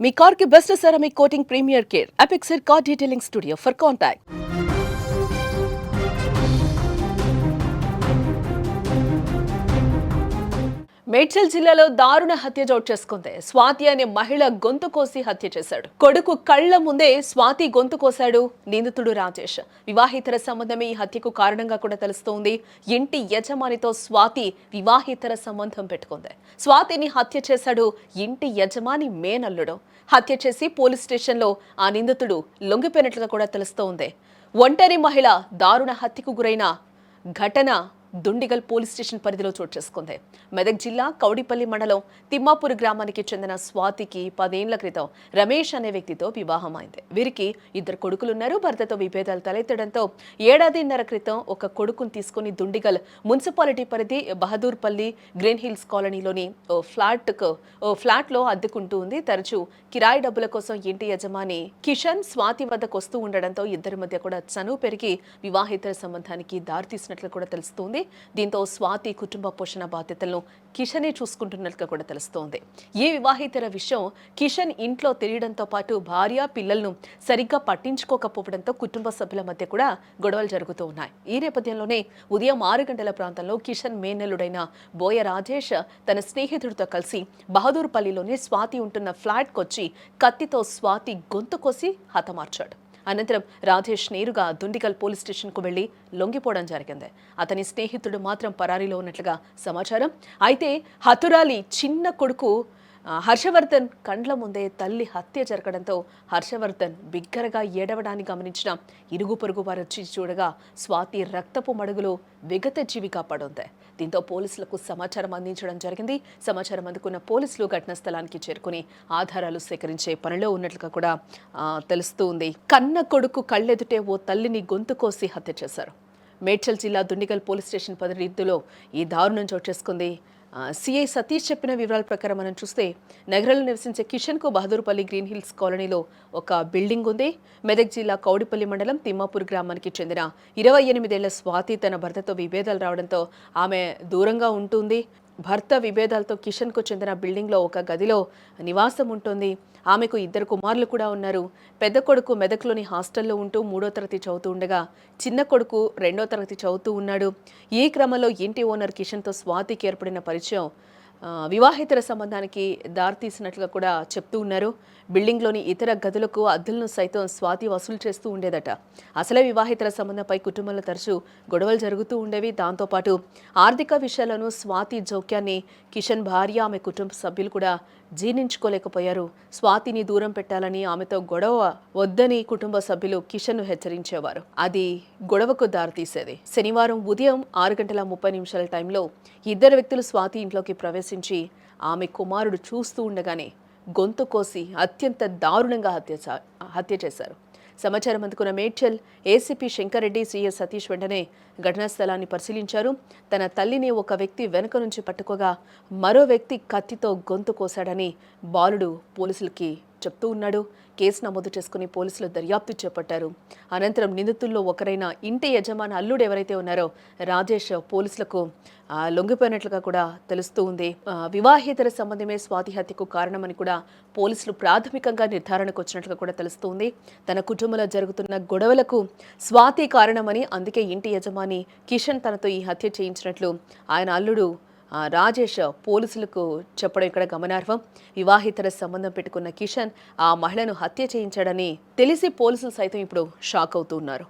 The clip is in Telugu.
మీ కార్ కి best ceramic coating premier care Apexer car detailing studio for contact Medchal జిల్లాలో దారుణ హత్య చోటు చేసుకుంది. స్వాతి అనే మహిళ గొంతు కోసి హత్య చేశాడు. కొడుకు కళ్ళ ముందే స్వాతి గొంతు కోశాడు నిందితుడు రాజేష్. వివాహితర సంబంధమే ఈ హత్యకు కారణంగా కూడా తెలుస్తోంది. ఇంటి యజమానితో స్వాతి వివాహితర సంబంధం పెట్టుకుంది. స్వాతిని హత్య చేశాడు ఇంటి యజమాని మేనల్లుడు. హత్య చేసి పోలీస్ స్టేషన్లో ఆ నిందితుడు లొంగిపోయినట్లుగా కూడా తెలుస్తోంది. ఒంటరి మహిళ దారుణ హత్యకు గురైన ఘటన దుండిగల్ పోలీస్ స్టేషన్ పరిధిలో చోటు చేసుకుంది. మెదక్ జిల్లా కౌడిపల్లి మండలం తిమ్మాపూర్ గ్రామానికి చెందిన స్వాతికి పదేళ్ళ క్రితం రమేష్ అనే వ్యక్తితో వివాహం అయింది వీరికి ఇద్దరు కొడుకులున్నారు. భర్తతో విభేదాలు తలెత్తడంతో ఏడాదిన్నర క్రితం ఒక కొడుకును తీసుకుని దుండిగల్ మున్సిపాలిటీ పరిధి బహదూర్పల్లి గ్రీన్ హిల్స్ కాలనీలోని ఓ ఫ్లాట్కు ఓ ఫ్లాట్లో అద్దెకుంటూ ఉంది. తరచూ కిరాయి డబ్బుల కోసం ఇంటి యజమాని కిషన్ స్వాతి వద్దకు వస్తూ ఉండడంతో ఇద్దరి మధ్య కూడా చనువు పెరిగి వివాహేతర సంబంధానికి దారితీసినట్లు కూడా తెలుస్తోంది. దీంతో స్వాతి కుటుంబ పోషణ బాధ్యతలను కిషనే చూసుకుంటున్నట్లుగా కూడా తెలుస్తోంది. ఈ వివాహితర విషయం కిషన్ ఇంట్లో తెలియడంతో పాటు భార్య పిల్లలను సరిగ్గా పట్టించుకోకపోవడంతో కుటుంబ సభ్యుల మధ్య కూడా గొడవలు జరుగుతూ ఉన్నాయి. ఈ నేపథ్యంలోనే ఉదయం ఆరు గంటల ప్రాంతంలో కిషన్ మేనల్లుడైన బోయ రాజేష్ తన స్నేహితుడితో కలిసి బహదూర్పల్లిలోని స్వాతి ఉంటున్న ఫ్లాట్కొచ్చి కత్తితో స్వాతి గొంతు కోసి హతమార్చాడు. అనంతరం రాధేష్ నేరుగా దుండిగల్ పోలీస్ స్టేషన్కు వెళ్ళి లొంగిపోవడం జరిగింది. అతని స్నేహితుడు మాత్రం పరారీలో ఉన్నట్లుగా సమాచారం. అయితే హతురాలి చిన్న కొడుకు హర్షవర్ధన్ కండ్ల ముందే తల్లి హత్య జరగడంతో హర్షవర్ధన్ బిగ్గరగా ఏడవడాన్ని గమనించిన ఇరుగు పొరుగు వారు వచ్చి చూడగా స్వాతి రక్తపు మడుగులో విగత జీవిగా పడుంది దీంతో పోలీసులకు సమాచారం అందించడం జరిగింది. సమాచారం అందుకున్న పోలీసులు ఘటనా స్థలానికి చేరుకుని ఆధారాలు సేకరించే పనిలో ఉన్నట్లుగా కూడా తెలుస్తూ ఉంది. కన్న కొడుకు కళ్ళెదుటే ఓ తల్లిని గొంతు కోసి హత్య చేశారు. మేడ్చల్ జిల్లా దుండిగల్ పోలీస్ స్టేషన్ పరిధిలో ఈ దారుణం చోటు చేసుకుంది. సిఐ సతీష్ చెప్పిన వివరాల ప్రకారం మనం చూస్తే నగరంలో నివసించే కిషన్కు బహదూర్పల్లి గ్రీన్ హిల్స్ కాలనీలో ఒక బిల్డింగ్ ఉంది. మెదక్ జిల్లా కౌడిపల్లి మండలం తిమ్మాపూర్ గ్రామానికి చెందిన ఇరవై ఎనిమిదేళ్ళ స్వాతి తన భర్తతో విభేదాలు రావడంతో ఆమె దూరంగా ఉంటుంది భర్త విభేదాలతో కిషన్కు చెందిన బిల్డింగ్లో ఒక గదిలో నివాసం ఉంటుంది. ఆమెకు ఇద్దరు కుమారులు కూడా ఉన్నారు. పెద్ద కొడుకు మెదక్లోని హాస్టల్లో ఉంటూ మూడో తరగతి చదువుతూ ఉండగా చిన్న కొడుకు రెండో తరగతి చదువుతూ ఉన్నాడు. ఈ క్రమంలో ఇంటి ఓనర్ కిషన్తో స్వాతికి ఏర్పడిన పరిచయం వివాహేతర సంబంధానికి దారితీసినట్లుగా కూడా చెప్తూ ఉన్నారు. బిల్డింగ్లోని ఇతర గదులకు అద్దెలను సైతం స్వాతి వసూలు చేస్తూ ఉండేదట. అసలే వివాహేతర సంబంధంపై కుటుంబంలో తరచూ గొడవలు జరుగుతూ ఉండేవి. దాంతోపాటు ఆర్థిక విషయాలను స్వాతి జోక్యాన్ని కిషన్ భార్య ఆమె కుటుంబ సభ్యులు కూడా జీర్ణించుకోలేకపోయారు. స్వాతిని దూరం పెట్టాలని ఆమెతో గొడవ వద్దని కుటుంబ సభ్యులు కిషన్ను హెచ్చరించేవారు. అది గొడవకు దారితీసేది. శనివారం ఉదయం ఆరు గంటల ముప్పై నిమిషాల టైంలో ఇద్దరు వ్యక్తులు స్వాతి ఇంట్లోకి ప్రవేశించి ఆమె కుమారుడు చూస్తూ ఉండగానే గొంతు కోసి అత్యంత దారుణంగా హత్య హత్య చేశారు. సమాచారం అందుకున్న మేడ్చల్ ఏసీపీ శంకర్రెడ్డి సీఎస్ సతీష్ వెంటనే ఘటనా స్థలాన్ని పరిశీలించారు. తన తల్లిని ఒక వ్యక్తి వెనుక నుంచి పట్టుకోగా మరో వ్యక్తి కత్తితో గొంతు కోశాడని బాలుడు పోలీసులకి చెప్తూ ఉన్నాడు. కేసు నమోదు చేసుకుని పోలీసులు దర్యాప్తు చేపట్టారు. అనంతరం నిందితుల్లో ఒకరైన ఇంటి యజమాని అల్లుడు ఎవరైతే ఉన్నారో రాజేష్ పోలీసులకు లొంగిపోయినట్లుగా కూడా తెలుస్తూ ఉంది. వివాహేతర సంబంధమే స్వాతి హత్యకు కారణమని కూడా పోలీసులు ప్రాథమికంగా నిర్ధారణకు వచ్చినట్లుగా కూడా తెలుస్తోంది తన కుటుంబంలో జరుగుతున్న గొడవలకు స్వాతి కారణమని అందుకే ఇంటి యజమాని కిషన్ తనతో ఈ హత్య చేయించినట్లు ఆయన అల్లుడు రాజేష్ పోలీసులకు చెప్పడం ఇక్కడ గమనార్హం. వివాహితర సంబంధం పెట్టుకున్న కిషన్ ఆ మహిళను హత్య చేయించాడని తెలిసి పోలీసులు సైతం ఇప్పుడు షాక్ అవుతున్నారు